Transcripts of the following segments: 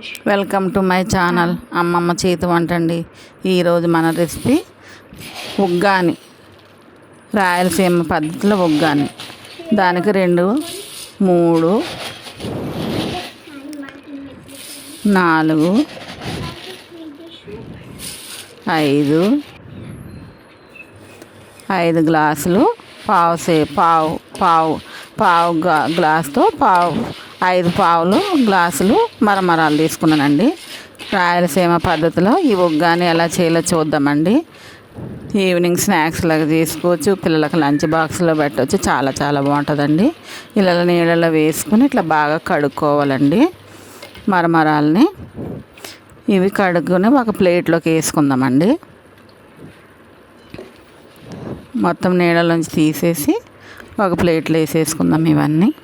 Welcome to my channel అమ్మమ్మ చేతి వంట అండి. ఈరోజు మన రెసిపీ ఉగ్గాని. రాయలసీమ పద్ధతిలో ఉగ్గాని. దానికి రెండు మూడు నాలుగు ఐదు ఐదు గ్లాసులు పావు సే పావు పావు పావు గ్లాస్తో పావు ఐదు పావులు గ్లాసులు మరమరాలు తీసుకున్నానండి. రాయలసీమ పద్ధతిలో ఈ ఉగ్గాని ఎలా చేయాలో చూద్దామండి. ఈవినింగ్ స్నాక్స్ లాగా తీసుకోవచ్చు పిల్లలకు లంచ్ బాక్స్లో పెట్టవచ్చు చాలా చాలా బాగుంటుందండి. ఇలా నీళ్ళలో వేసుకుని ఇట్లా బాగా కడుక్కోవాలండి. మరమరాలని ఇవి కడుక్కొని ఒక ప్లేట్లోకి వేసుకుందామండి. మొత్తం నీళ్ళలోంచి తీసేసి ఒక ప్లేట్లో వేసేసుకుందాం ఇవన్నీ.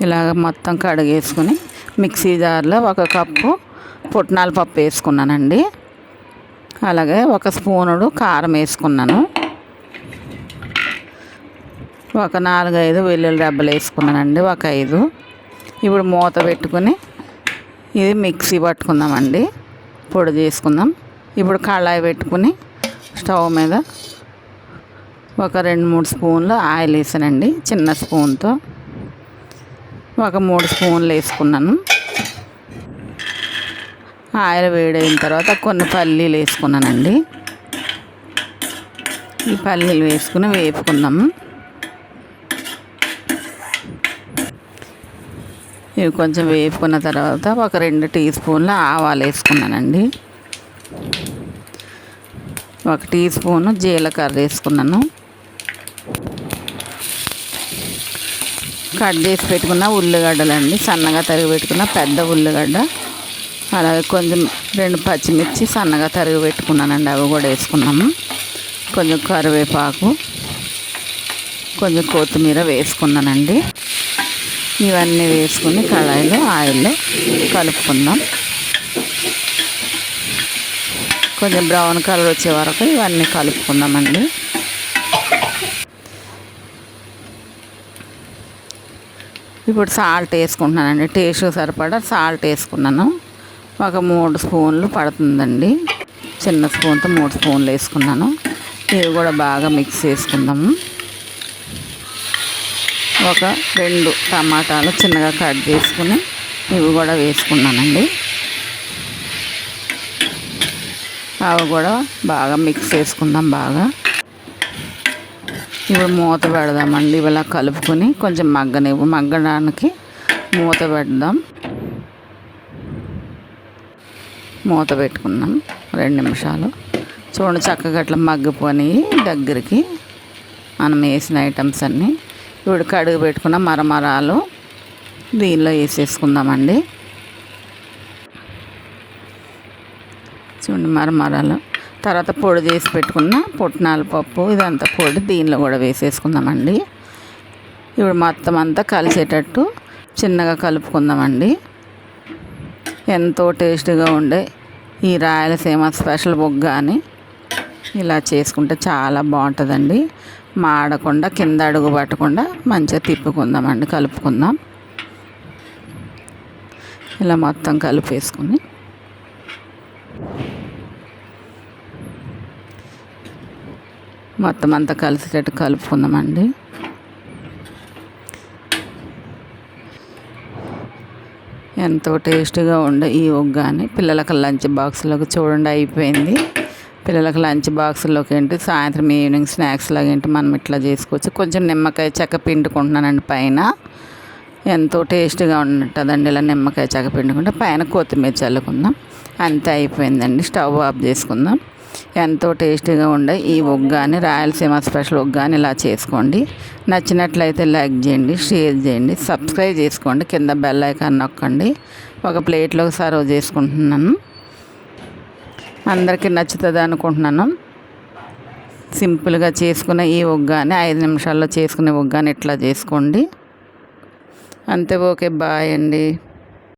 ఇలాగ మొత్తం కడిగేసుకుని మిక్సీ జార్లో ఒక కప్పు పుట్నాల పప్పు వేసుకున్నానండి. అలాగే ఒక స్పూనుడు కారం వేసుకున్నాను. ఒక నాలుగైదు వెల్లుల్లి రెబ్బలు వేసుకున్నానండి ఒక ఐదు. ఇప్పుడు మూత పెట్టుకుని ఇది మిక్సీ పట్టుకుందామండి. పొడి చేసుకుందాం. ఇప్పుడు కళాయి పెట్టుకుని స్టవ్ మీద ఒక రెండు మూడు స్పూన్లు ఆయిల్ వేసానండి చిన్న స్పూన్తో. ఒక మూడు స్పూన్లు వేసుకున్నాను. ఆయిల్ వేడైన తర్వాత కొన్ని పల్లీలు వేసుకున్నానండి. ఈ పల్లీలు వేసుకుని వేపుకుందాము ఇవి కొంచెం వేపుకున్న తర్వాత ఒక రెండు టీ స్పూన్ల ఆవాలు వేసుకున్నానండి. ఒక టీ స్పూను జీలకర్ర వేసుకున్నాను. కట్ చేసి పెట్టుకున్న ఉల్లిగడ్డలు అండి సన్నగా తరిగి పెట్టుకున్న పెద్ద ఉల్లిగడ్డ. అలాగే కొంచెం రెండు పచ్చిమిర్చి సన్నగా తరిగి పెట్టుకున్నానండి. అవి కూడా వేసుకున్నాము. కొంచెం కరివేపాకు కొంచెం కొత్తిమీర వేసుకున్నానండి. ఇవన్నీ వేసుకుని కళాయిలో ఆయిల్లో కలుపుకుందాం. కొంచెం బ్రౌన్ కలర్ వచ్చే వరకు ఇవన్నీ కలుపుకుందామండి. ఇప్పుడు సాల్ట్ వేసుకుంటున్నానండి. టేస్ట్ సరిపడా సాల్ట్ వేసుకున్నాను. ఒక మూడు స్పూన్లు పడుతుందండి. చిన్న స్పూన్తో మూడు స్పూన్లు వేసుకున్నాను. ఇవి కూడా బాగా మిక్స్ చేసుకుందాము. ఒక రెండు టమాటాలు చిన్నగా కట్ చేసుకుని ఇవి కూడా వేసుకున్నానండి. అవి కూడా బాగా మిక్స్ చేసుకుందాం బాగా. ఇప్పుడు మూత పెడదామండి. ఇలా కలుపుకొని కొంచెం మగ్గనివ్వు. మగ్గడానికి మూత పెడదాం. మూత పెట్టుకున్నాం. రెండు నిమిషాలు. చూడండి చక్కగా అట్లా మగ్గిపోయి దగ్గరికి మనం వేసిన ఐటమ్స్ అన్నీ. ఇప్పుడు కడుగు పెట్టుకున్న మరమరాలు దీనిలో వేసేసుకుందామండి. చూడండి మరమరాలు. తర్వాత పొడి చేసి పెట్టుకున్న పుట్నాల పప్పు ఇదంతా పొడి దీనిలో కూడా వేసేసుకుందామండి. ఇప్పుడు మొత్తం అంతా కలిసేటట్టు చిన్నగా కలుపుకుందామండి. ఎంతో టేస్టీగా ఉండే ఈ రాయలసీమ స్పెషల్ బొగ్గ అని ఇలా చేసుకుంటే చాలా బాగుంటుందండి. మాడకుండా కింద అడుగు పట్టకుండా మంచిగా తిప్పుకుందామండి కలుపుకుందాం. ఇలా మొత్తం కలిపేసుకుని మొత్తం అంతా కలిసేటట్టు కలుపుకుందామండి. ఎంతో టేస్టీగా ఉండే ఈ ఒగ్గాని. పిల్లలకు లంచ్ బాక్స్లోకి చూడండి అయిపోయింది. పిల్లలకు లంచ్ బాక్స్లోకి ఏంటి సాయంత్రం ఈవినింగ్ స్నాక్స్ లాగా ఏంటి మనం ఇట్లా చేసుకోవచ్చు. కొంచెం నిమ్మకాయ చెక్క పిండుకుంటున్నానండి పైన. ఎంతో టేస్టీగా ఉంటుందండి ఇలా నిమ్మకాయ చెక్క పిండుకుంటే. పైన కొత్తిమీర చల్లుకుందాం. అంతే అయిపోయిందండి. స్టవ్ ఆఫ్ చేసుకుందాం. ఎంతో టేస్టీగా ఉండే ఈ ఉగ్గాని రాయలసీమ స్పెషల్ ఉగ్గాని ఇలా చేసుకోండి. నచ్చినట్లయితే లైక్ చేయండి షేర్ చేయండి సబ్స్క్రైబ్ చేసుకోండి కింద బెల్ ఐకాన్ నొక్కండి. ఒక ప్లేట్లోకి సర్వ్ చేసుకుంటున్నాను అందరికీ నచ్చుతుంది అనుకుంటున్నాను. సింపుల్గా చేసుకునే ఈ ఉగ్గాని ఐదు నిమిషాల్లో చేసుకునే ఒగ్గాని ఇట్లా చేసుకోండి. అంతే ఓకే బాయ్ అండి.